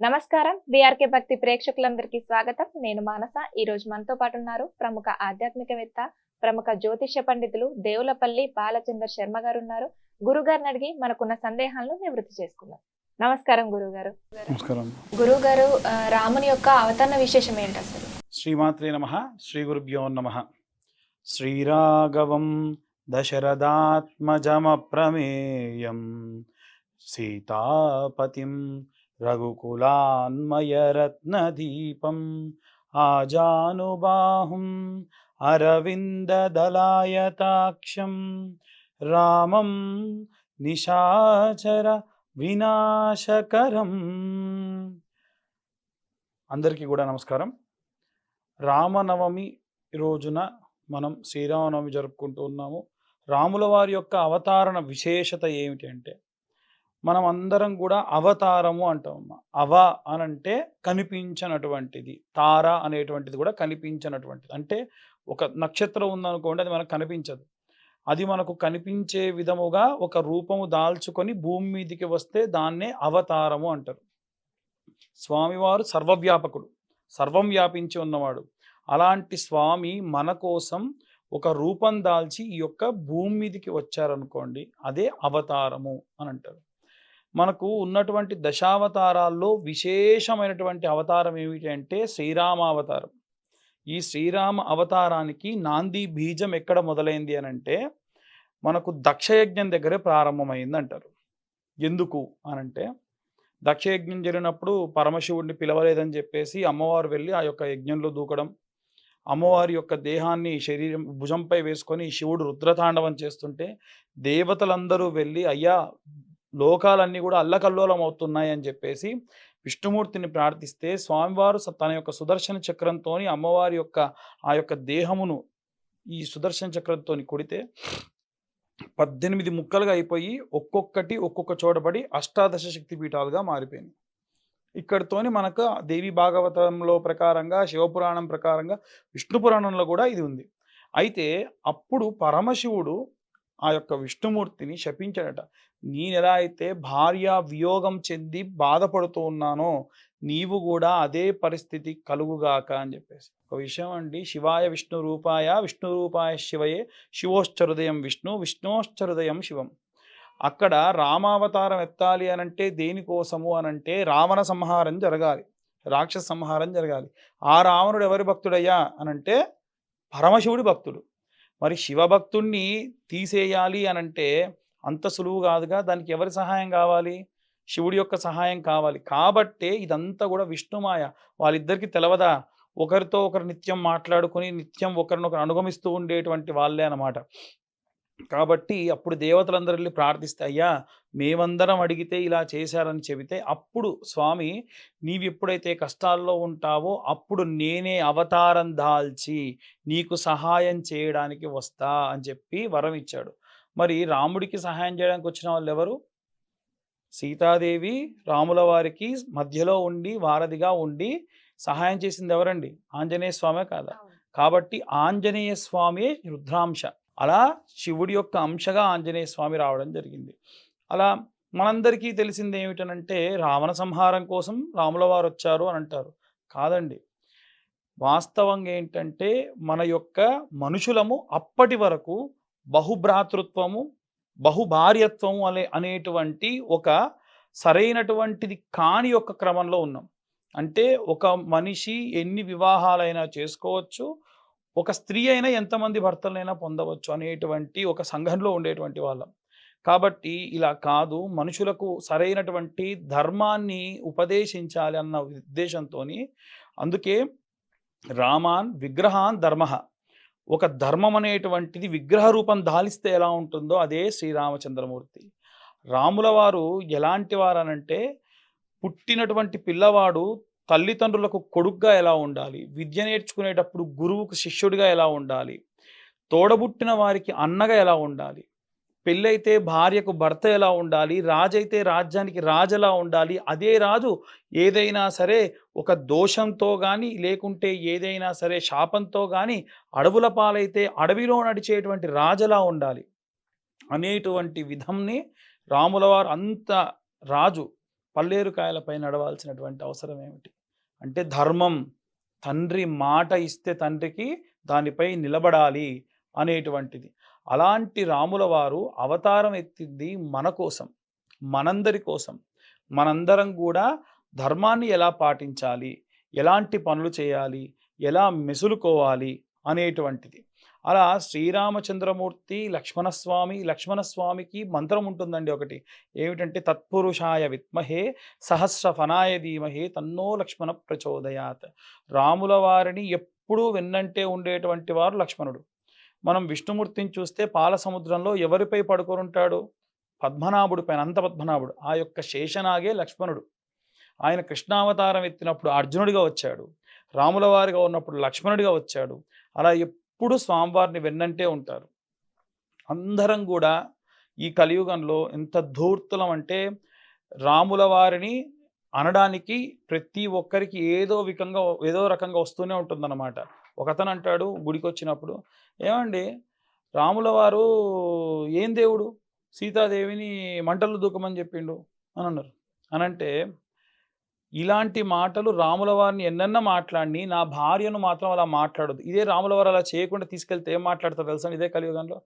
నమస్కారం. బీఆర్కే భక్తి ప్రేక్షకులందరికీ స్వాగతం. నేను మానస. ఈ రోజు మనతో పాటు ఉన్నారు ప్రముఖ ఆధ్యాత్మికవేత్త ప్రముఖ జ్యోతిష్య పండితులు దేవులపల్లి బాలచందర్ శర్మ గారు ఉన్నారు గురుగారిని అడిగి మనకున్న సందేహాలను నివృత్తి చేసుకుందాం. నమస్కారం గురుగారు. నమస్కారం. గురుగారు ఆ, రాముని యొక్క అవతరణ విశేషం ఏంటి అసలు? శ్రీమాత్రే నమ. శ్రీ గురుభ్యో నమ. శ్రీరాఘవం దశరథాత్మజమప్రమేయం సీతాపతిం రఘుకులాన్మయరత్నదీపం ఆజానుబాహుం అరవిందదలాయతాక్షం రామం నిశాచర వినాశకరం అందరికీ కూడా నమస్కారం. రామనవమి రోజున మనం శ్రీరామనవమి జరుపుకుంటూ ఉన్నాము. రాముల వారి యొక్క అవతారణ విశేషత ఏమిటి అంటే మనం అందరం కూడా అవతారము అంటాం అవ అనంటే కనిపించనటువంటిది. తార అనేటువంటిది కూడా కనిపించనటువంటిది. అంటే ఒక నక్షత్రం ఉందనుకోండి అది మనకు కనిపించదు. అది మనకు కనిపించే విధముగా ఒక రూపము దాల్చుకొని భూమి మీదికి వస్తే దాన్నే అవతారము అంటారు. స్వామివారు సర్వవ్యాపకుడు సర్వం వ్యాపించి ఉన్నవాడు. అలాంటి స్వామి మన కోసం ఒక రూపం దాల్చి ఈ యొక్క భూమి మీదికి వచ్చారనుకోండి అదే అవతారము అని అంటారు. మనకు ఉన్నటువంటి దశావతారాల్లో విశేషమైనటువంటి అవతారం ఏమిటి అంటే శ్రీరామ అవతారం. ఈ శ్రీరామ అవతారానికి నాంది బీజం ఎక్కడ మొదలైంది అని అంటే మనకు దక్షయజ్ఞం దగ్గరే ప్రారంభమైంది అంటారు ఎందుకు అనంటే దక్షయజ్ఞం జరిగినప్పుడు పరమశివుడిని పిలవలేదని చెప్పేసి అమ్మవారు వెళ్ళి ఆ యొక్క యజ్ఞంలో దూకడం అమ్మవారి యొక్క దేహాన్ని శరీరం భుజంపై వేసుకొని శివుడు రుద్రతాండవం చేస్తుంటే దేవతలందరూ వెళ్ళి అయ్యా లోకాలన్నీ కూడా అల్లకల్లోలం అవుతున్నాయి అని చెప్పేసి విష్ణుమూర్తిని ప్రార్థిస్తే స్వామివారు తన యొక్క సుదర్శన చక్రంతో అమ్మవారి యొక్క ఆ యొక్క దేహమును ఈ సుదర్శన చక్రంతో కొడితే పద్దెనిమిది ముక్కలుగా అయిపోయి ఒక్కొక్కటి ఒక్కొక్క చోటపడి అష్టాదశ శక్తి పీఠాలుగా మారిపోయింది ఇక్కడితోని మనకు దేవి భాగవతంలో ప్రకారంగా శివపురాణం ప్రకారంగా విష్ణు పురాణంలో కూడా ఇది ఉంది. అయితే అప్పుడు పరమశివుడు ఆ యొక్క విష్ణుమూర్తిని శపించాడట. నేను ఎలా అయితే భార్య వియోగం చెంది బాధపడుతూ ఉన్నానో నీవు కూడా అదే పరిస్థితి కలుగుగాక అని చెప్పేసి. ఒక విషయం అండి శివాయ విష్ణు రూపాయ విష్ణు రూపాయ శివయే శివోశ్చరుదయం విష్ణు విష్ణోశ్చరుదయం శివం. అక్కడ రామావతారం ఎత్తాలి అనంటే దేనికోసము అనంటే రావణ సంహారం జరగాలి రాక్షస సంహారం జరగాలి. ఆ రావణుడు ఎవరి భక్తుడయ్యా అనంటే పరమశివుడి భక్తుడు. మరి శివభక్తుణ్ణి తీసేయాలి అనంటే అంత సులువు కాదుగా. దానికి ఎవరి సహాయం కావాలి? శివుడి యొక్క సహాయం కావాలి. కాబట్టే ఇదంతా కూడా విష్ణుమాయ. వాళ్ళిద్దరికి తెలవదా? ఒకరితో ఒకరు నిత్యం మాట్లాడుకుని నిత్యం ఒకరినొకరు అనుగమిస్తూ ఉండేటువంటి వాళ్ళే అన్నమాట. కాబట్టి అప్పుడు దేవతలందరూ వెళ్ళి ప్రార్థిస్తే అయ్యా మేమందరం అడిగితే ఇలా చేశారని చెబితే అప్పుడు స్వామి నీవు ఎప్పుడైతే కష్టాల్లో ఉంటావో అప్పుడు నేనే అవతారం దాల్చి నీకు సహాయం చేయడానికి వస్తా అని చెప్పి వరం ఇచ్చాడు. మరి రాముడికి సహాయం చేయడానికి వచ్చిన వాళ్ళు ఎవరు సీతాదేవి రాముల వారికి మధ్యలో ఉండి వారధిగా ఉండి సహాయం చేసింది ఎవరండి? ఆంజనేయ స్వామే కాదా? కాబట్టి ఆంజనేయ స్వామి రుద్రాంశ. అలా శివుడి యొక్క అంశగా ఆంజనేయ స్వామి రావడం జరిగింది. అలా మనందరికీ తెలిసింది ఏమిటనంటే రావణ సంహారం కోసం రాముల వారు వచ్చారు అని అంటారు. కాదండి. వాస్తవంగా ఏంటంటే మన యొక్క మనుషులము అప్పటి వరకు బహుభ్రాతృత్వము బహుభార్యత్వము అనే అనేటువంటి ఒక సరైనటువంటిది కాని యొక్క క్రమంలో ఉన్నాం. అంటే ఒక మనిషి ఎన్ని వివాహాలైనా చేసుకోవచ్చు ఒక స్త్రీ అయినా ఎంతమంది భర్తలైనా పొందవచ్చు అనేటువంటి ఒక సంఘంలో ఉండేటువంటి వాళ్ళం. కాబట్టి ఇలా కాదు మనుషులకు సరైనటువంటి ధర్మాన్ని ఉపదేశించాలి అన్న ఉద్దేశంతో అందుకే రామాన్ విగ్రహాన్ ధర్మ. ఒక ధర్మం అనేటువంటిది విగ్రహ రూపం దాలిస్తే ఎలా ఉంటుందో అదే శ్రీరామచంద్రమూర్తి. రాముల వారు ఎలాంటి వారనంటే పుట్టినటువంటి పిల్లవాడు తల్లిదండ్రులకు కొడుగ్గా ఎలా ఉండాలి? విద్య నేర్చుకునేటప్పుడు గురువుకు శిష్యుడిగా ఎలా ఉండాలి? తోడబుట్టిన వారికి అన్నగా ఎలా ఉండాలి? పెళ్ళైతే భార్యకు భర్త ఎలా ఉండాలి? రాజైతే రాజ్యానికి రాజు ఎలా ఉండాలి? అదే రాజు ఏదైనా సరే ఒక దోషంతో కానీ లేకుంటే ఏదైనా సరే శాపంతో కానీ అడవుల పాలైతే అడవిలో నడిచేటువంటి రాజులా ఉండాలి? అనేటువంటి విధంని రాములవారు అంత రాజు పల్లేరుకాయలపై నడవాల్సినటువంటి అవసరం ఏమిటి? అంటే ధర్మం తండ్రి మాట ఇస్తే తండ్రికి దానిపై నిలబడాలి అనేటువంటిది. అలాంటి రాముల వారు అవతారం ఎత్తింది మన కోసం మనందరి కోసం. మనందరం కూడా ధర్మాన్ని ఎలా పాటించాలి ఎలాంటి పనులు చేయాలి ఎలా మెసులుకోవాలి అనేటువంటిది. అలా శ్రీరామచంద్రమూర్తి లక్ష్మణస్వామి లక్ష్మణస్వామికి మంత్రం ఉంటుందండి ఒకటి. ఏమిటంటే తత్పురుషాయ విద్మహే సహస్ర ఫనాయ ధీమహే తన్నో లక్ష్మణ ప్రచోదయాత్. రాముల వారిని ఎప్పుడూ వెన్నంటే ఉండేటువంటి వారు లక్ష్మణుడు. మనం విష్ణుమూర్తిని చూస్తే పాల సముద్రంలో ఎవరిపై పడుకొని ఉంటాడు పద్మనాభుడి పైన అంత పద్మనాభుడు ఆ యొక్క శేషనాగే లక్ష్మణుడు. ఆయన కృష్ణావతారం ఎత్తినప్పుడు అర్జునుడిగా వచ్చాడు. రాముల వారిగా ఉన్నప్పుడు లక్ష్మణుడిగా వచ్చాడు. అలా ఎప్పుడు స్వామివారిని వెన్నంటే ఉంటారు. అందరం కూడా ఈ కలియుగంలో ఎంత ధూర్తులం అంటే రాముల వారిని అనడానికి ప్రతి ఒక్కరికి ఏదో విధంగా ఏదో రకంగా వస్తూనే ఉంటుందన్నమాట. ఒకతను అంటాడు గుడికి వచ్చినప్పుడు ఏమండి రాముల వారు ఏం దేవుడు? సీతాదేవిని మంటలు దూకమని చెప్పిండు అని అన్నారు. అనంటే ఇలాంటి మాటలు రాముల వారిని ఎన్నెన్న మాట్లాడి నా భార్యను మాత్రం అలా మాట్లాడదు ఇదే రాముల వారు అలా చేయకుండా తీసుకెళ్తే ఏం మాట్లాడతారు తెలుసా ఇదే కలియుగంలో?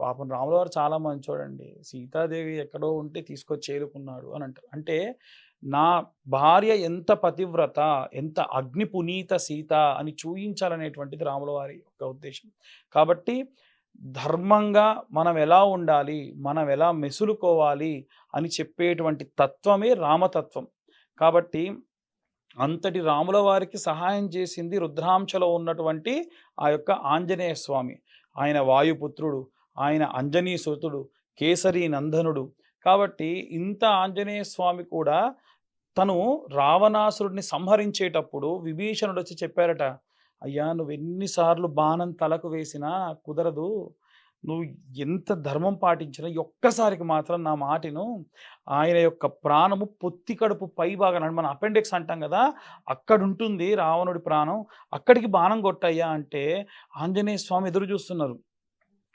పాపం రాముల వారు చాలా మంచోడండి. సీతాదేవి ఎక్కడో ఉంటే తీసుకొచ్చి చేరుకున్నాడు అని అంటారు. అంటే నా భార్య ఎంత పతివ్రత ఎంత అగ్ని పునీత సీత అని చూయించాలనేటువంటిది రాముల వారి యొక్క ఉద్దేశం. కాబట్టి ధర్మంగా మనం ఎలా ఉండాలి మనం ఎలా మెసులుకోవాలి అని చెప్పేటువంటి తత్వమే రామతత్వం. కాబట్టి అంతటి రాముల వారికి సహాయం చేసింది రుద్రాంశలో ఉన్నటువంటి ఆ యొక్క ఆంజనేయ స్వామి. ఆయన వాయుపుత్రుడు ఆయన అంజనీ సుతుడు కేసరి నందనుడు. కాబట్టి ఇంత ఆంజనేయ స్వామి కూడా తను రావణాసురుడిని సంహరించేటప్పుడు విభీషణుడు వచ్చి చెప్పారట అయ్యా నువ్వు ఎన్నిసార్లు బాణం తలకు వేసినా కుదరదు. నువ్వు ఎంత ధర్మం పాటించినా ఒక్కసారికి మాత్రం నా మాటను ఆయన యొక్క ప్రాణము పొత్తి కడుపు పై భాగం మన అపెండిక్స్ అంటాం కదా అక్కడ ఉంటుంది రావణుడి ప్రాణం. అక్కడికి బాణం కొట్టయ్యా అంటే ఆంజనేయ స్వామి ఎదురు చూస్తున్నారు.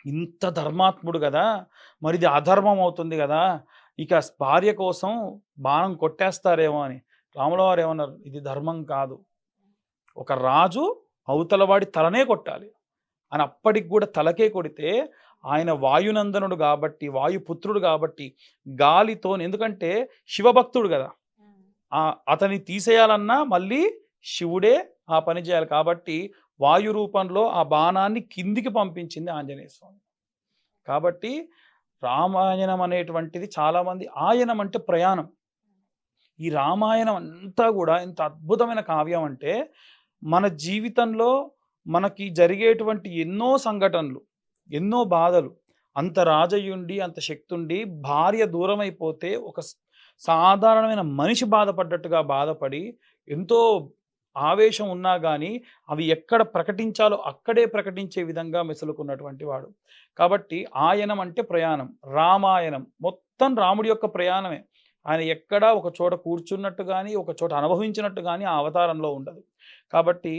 ఇంత ధర్మాత్ముడు కదా మరి ఇది అధర్మం అవుతుంది కదా ఇక భార్య కోసం బాణం కొట్టేస్తారేమో అని. రాములవారు ఏమన్నారు? ఇది ధర్మం కాదు. ఒక రాజు అవతలవాడి తలనే కొట్టాలి. అని అప్పటికి కూడా తలకే కొడితే ఆయన వాయునందనుడు కాబట్టి వాయుపుత్రుడు కాబట్టి గాలితో ఎందుకంటే శివభక్తుడు కదా. ఆ అతన్ని తీసేయాలన్నా మళ్ళీ శివుడే ఆ పని చేయాలి కాబట్టి వాయు రూపంలో ఆ బాణాన్ని కిందికి పంపించింది ఆంజనేయ స్వామి. కాబట్టి రామాయణం అనేటువంటిది చాలామంది ఆయనం అంటే ప్రయాణం. ఈ రామాయణం అంతా కూడా ఎంత అద్భుతమైన కావ్యం అంటే మన జీవితంలో మనకి జరిగేటువంటి ఎన్నో సంఘటనలు ఎన్నో బాధలు అంత రాజయుండి అంత శక్తి ఉండి భార్య దూరం అయిపోతే ఒక సాధారణమైన మనిషి బాధపడ్డట్టుగా బాధపడి ఎంతో ఆవేశం ఉన్నా కానీ అవి ఎక్కడ ప్రకటించాలో అక్కడే ప్రకటించే విధంగా మెసులుకున్నటువంటి వాడు. కాబట్టి ఆయనం అంటే ప్రయాణం రామాయణం మొత్తం రాముడి యొక్క ప్రయాణమే. ఆయన ఎక్కడా ఒక చోట కూర్చున్నట్టు కానీ ఒక చోట అనుభవించినట్టు కానీ ఆ అవతారంలో ఉండదు. కాబట్టి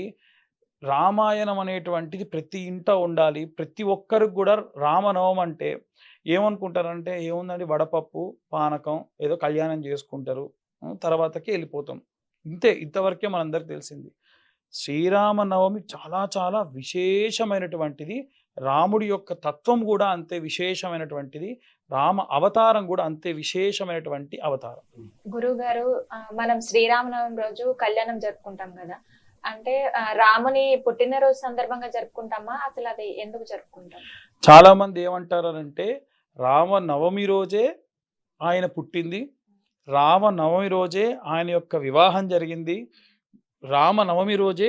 రామాయణం అనేటువంటిది ప్రతి ఇంట ఉండాలి. ప్రతి ఒక్కరికి కూడా రామనవం అంటే ఏమనుకుంటారంటే ఏముందండి? వడపప్పు పానకం ఏదో కళ్యాణం చేసుకుంటారు. తర్వాతకి వెళ్ళిపోతాం. ఇంతే ఇంతవరకే మనందరికి తెలిసింది. శ్రీరామనవమి చాలా చాలా విశేషమైనటువంటిది. రాముడి యొక్క తత్వం కూడా అంతే విశేషమైనటువంటిది. రామ అవతారం కూడా అంతే విశేషమైనటువంటి అవతారం. గురువు గారు మనం శ్రీరామనవమి రోజు కళ్యాణం జరుపుకుంటాం కదా. అంటే రాముని పుట్టినరోజు సందర్భంగా జరుపుకుంటామా? అసలు అది ఎందుకు జరుపుకుంటాం? చాలా మంది ఏమంటారంటే రామ నవమి రోజే ఆయన పుట్టింది రామ నవమి రోజే ఆయన యొక్క వివాహం జరిగింది రామ నవమి రోజే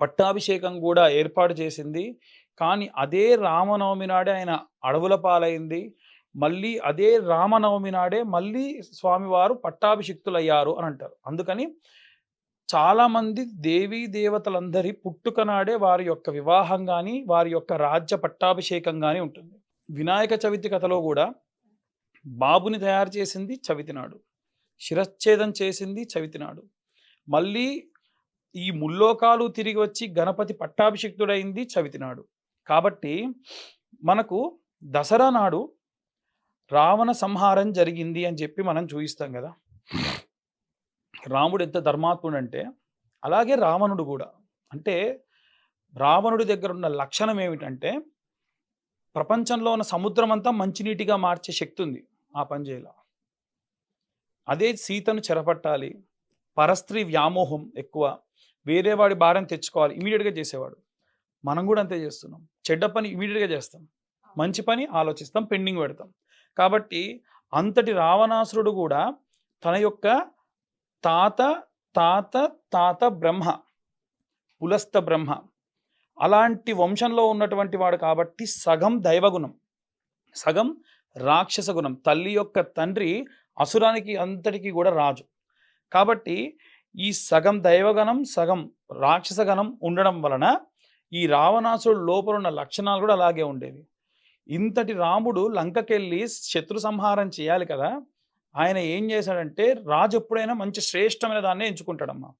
పట్టాభిషేకం కూడా ఏర్పాటు చేసింది కానీ అదే రామనవమి నాడే ఆయన అడవుల పాలైంది మళ్ళీ అదే రామనవమి నాడే మళ్ళీ స్వామివారు పట్టాభిషిక్తులయ్యారు అని అంటారు. అందుకని చాలామంది దేవీ దేవతలందరి పుట్టుకనాడే వారి యొక్క వివాహం కానీ వారి యొక్క రాజ్య పట్టాభిషేకం కానీ ఉంటుంది. వినాయక చవితి కథలో కూడా బాబుని తయారు చేసింది చవితి నాడు. శిరచ్ఛేదం చేసింది చవితి నాడు. మళ్ళీ ఈ ముల్లోకాలు తిరిగి వచ్చి గణపతి పట్టాభిషిక్తుడైంది చవితి నాడు. కాబట్టి మనకు దసరా నాడు రావణ సంహారం జరిగింది అని చెప్పి మనం చూపిస్తాం కదా. రాముడు ఎంత ధర్మాత్ముడు అంటే అలాగే రావణుడు కూడా. అంటే రావణుడి దగ్గర ఉన్న లక్షణం ఏమిటంటే ప్రపంచంలో ఉన్న సముద్రం అంతా మంచినీటిగా మార్చే శక్తి ఉంది ఆ పనిచేయలో అదే సీతను చెరపట్టాలి పరస్త్రీ వ్యామోహం ఎక్కువ వేరే వాడి భారం తెచ్చుకోవాలి ఇమీడియట్గా చేసేవాడు. మనం కూడా అంతే చేస్తున్నాం. చెడ్డ పని ఇమీడియట్గా చేస్తాం. మంచి పని ఆలోచిస్తాం పెండింగ్ పెడతాం. కాబట్టి అంతటి రావణాసురుడు కూడా తన యొక్క తాత తాత తాత బ్రహ్మ పులస్త బ్రహ్మ. అలాంటి వంశంలో ఉన్నటువంటి వాడు కాబట్టి సగం దైవగుణం సగం రాక్షస గుణం. తల్లి యొక్క తండ్రి అసురానికి అంతటికి కూడా రాజు. కాబట్టి ఈ సగం దైవగణం సగం రాక్షసగణం ఉండడం వలన ఈ రావణాసుడు లోపల ఉన్న లక్షణాలు కూడా అలాగే ఉండేవి. ఇంతటి రాముడు లంకకెళ్ళి శత్రు సంహారం చేయాలి కదా ఆయన ఏం చేశాడంటే రాజు ఎప్పుడైనా మంచి శ్రేష్టమైన దాన్ని ఎంచుకుంటాడమ్మా.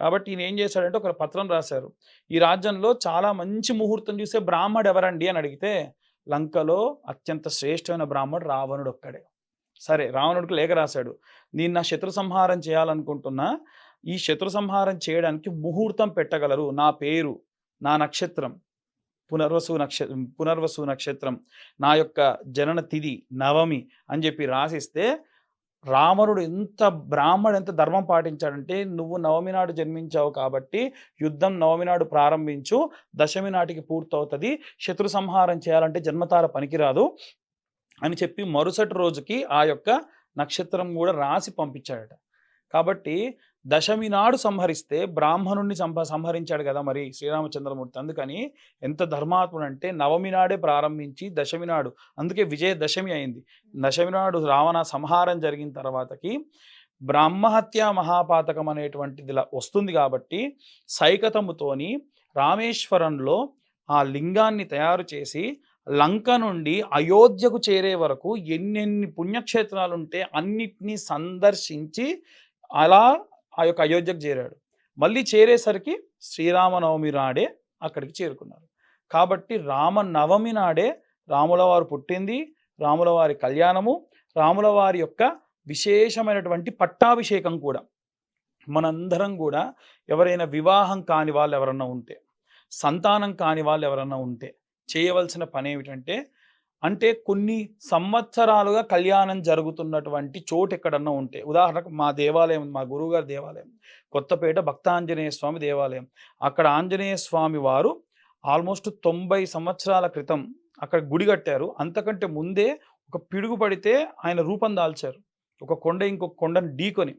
కాబట్టి ఈయన ఏం చేశాడంటే ఒక పత్రం రాశారు. ఈ రాజ్యంలో చాలా మంచి ముహూర్తం చూసే బ్రాహ్మడు ఎవరండి అని అడిగితే లంకలో అత్యంత శ్రేష్టమైన బ్రాహ్మడు రావణుడు ఒక్కడే. సరే రావణుడికి లేఖ రాశాడు. నేను నా శత్రు సంహారం చేయాలనుకుంటున్నా ఈ శత్రు సంహారం చేయడానికి ముహూర్తం పెట్టగలరు. నా పేరు నా నక్షత్రం పునర్వసు నక్ష పునర్వసు నక్షత్రం నా యొక్క జనన తిథి నవమి అని చెప్పి రాసిస్తే రావణుడు ఎంత బ్రాహ్మడు ఎంత ధర్మం పాటించాడంటే నువ్వు నవమి నాడు జన్మించావు కాబట్టి యుద్ధం నవమి నాడు ప్రారంభించు దశమి నాటికి పూర్తవుతుంది శత్రు సంహారం చేయాలంటే జన్మతార పనికిరాదు అని చెప్పి మరుసటి రోజుకి ఆ యొక్క నక్షత్రం కూడా రాసి పంపించాడట. కాబట్టి దశమి నాడు సంహరిస్తే బ్రాహ్మణుణ్ణి సంహ సంహరించాడు కదా మరి శ్రీరామచంద్రమూర్తి. అందుకని ఎంత ధర్మాత్ముడు అంటే నవమి నాడే ప్రారంభించి దశమి నాడు అందుకే విజయ దశమి అయింది. దశమి నాడు రావణ సంహారం జరిగిన తర్వాతకి బ్రహ్మహత్య మహాపాతకం అనేటువంటిది వస్తుంది కాబట్టి సైకతముతోని రామేశ్వరంలో ఆ లింగాన్ని తయారు చేసి లంక నుండి అయోధ్యకు చేరే వరకు ఎన్నెన్ని పుణ్యక్షేత్రాలు ఉంటే అన్నిటినీ సందర్శించి అలా ఆ యొక్క అయోధ్యకు చేరాడు. మళ్ళీ చేరేసరికి శ్రీరామనవమి నాడే అక్కడికి చేరుకున్నారు. కాబట్టి రామనవమి నాడే రాముల వారు పుట్టింది రాముల వారి కళ్యాణము రాముల వారి యొక్క విశేషమైనటువంటి పట్టాభిషేకం కూడా. మనందరం కూడా ఎవరైనా వివాహం కాని వాళ్ళు ఎవరన్నా ఉంటే సంతానం కాని వాళ్ళు ఎవరన్నా ఉంటే చేయవలసిన పని ఏమిటంటే అంటే కొన్ని సంవత్సరాలుగా కళ్యాణం జరుగుతున్నటువంటి చోటు ఎక్కడన్నా ఉంటే ఉదాహరణకు మా దేవాలయం మా గురువుగారి దేవాలయం కొత్తపేట భక్తాంజనేయ స్వామి దేవాలయం. అక్కడ ఆంజనేయ స్వామి వారు ఆల్మోస్ట్ తొంభై సంవత్సరాల క్రితం అక్కడ గుడి కట్టారు. అంతకంటే ముందే ఒక పిడుగు పడితే ఆయన రూపం దాల్చారు. ఒక కొండ ఇంకొక కొండను ఢీకొని.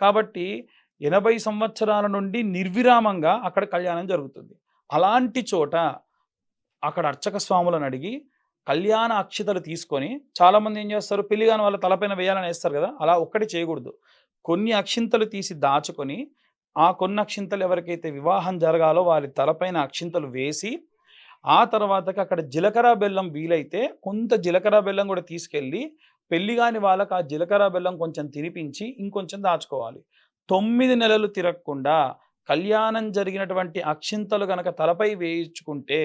కాబట్టి ఎనభై సంవత్సరాల నుండి నిర్విరామంగా అక్కడ కళ్యాణం జరుగుతుంది. అలాంటి చోట అక్కడ అర్చక స్వాములను అడిగి కళ్యాణ అక్షతలు తీసుకొని చాలామంది ఏం చేస్తారు? పెళ్ళి కాని వాళ్ళ తలపైన వేయాలని వేస్తారు కదా? అలా ఒక్కటి చేయకూడదు. కొన్ని అక్షింతలు తీసి దాచుకొని ఆ కొన్ని అక్షింతలు ఎవరికైతే వివాహం జరగాలో వారి తలపైన అక్షింతలు వేసి ఆ తర్వాతకి అక్కడ జీలకర్ర బెల్లం వీలైతే కొంత జీలకర్ర బెల్లం కూడా తీసుకెళ్ళి పెళ్ళి కాని వాళ్ళకి ఆ జీలకర్ర బెల్లం కొంచెం తినిపించి ఇంకొంచెం దాచుకోవాలి. తొమ్మిది నెలలు తిరగకుండా కళ్యాణం జరిగినటువంటి అక్షింతలు గనక తలపై వేయించుకుంటే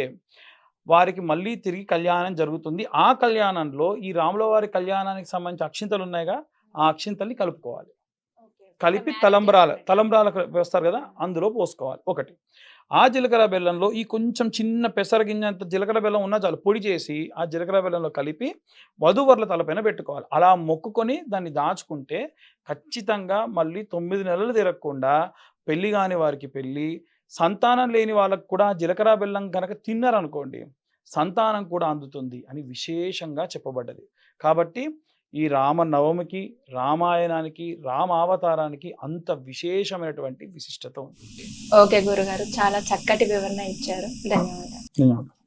వారికి మళ్ళీ తిరిగి కళ్యాణం జరుగుతుంది. ఆ కళ్యాణంలో ఈ రాముల వారి కళ్యాణానికి సంబంధించి అక్షింతలు ఉన్నాయిగా. ఆ అక్షింతల్ని కలుపుకోవాలి. కలిపి తలంబ్రాల తలంబ్రాల వేస్తారు కదా అందులో పోసుకోవాలి. ఒకటి. ఆ జీలకర్ర బెల్లంలో ఈ కొంచెం చిన్న పెసర గింజంత జీలకర్ర బెల్లం ఉన్నా చాలు పొడి చేసి ఆ జీలకర్ర బెల్లంలో కలిపి వధువరుల తలపైన పెట్టుకోవాలి. అలా మొక్కుకొని దాన్ని దాచుకుంటే ఖచ్చితంగా మళ్ళీ తొమ్మిది నెలలు తిరగకుండా పెళ్ళి కాని వారికి పెళ్ళి సంతానం లేని వాళ్ళకు కూడా జీలకర్ర బెల్లం కనుక తిన్నారనుకోండి సంతానం కూడా అందుతుంది అని విశేషంగా చెప్పబడ్డది. కాబట్టి ఈ రామ నవమికి రామాయణానికి రామావతారానికి అంత విశేషమైనటువంటి విశిష్టత ఉంది ఓకే గురుగారు చాలా చక్కటి వివరణ ఇచ్చారు. ధన్యవాదాలు. ధన్యవాదాలు.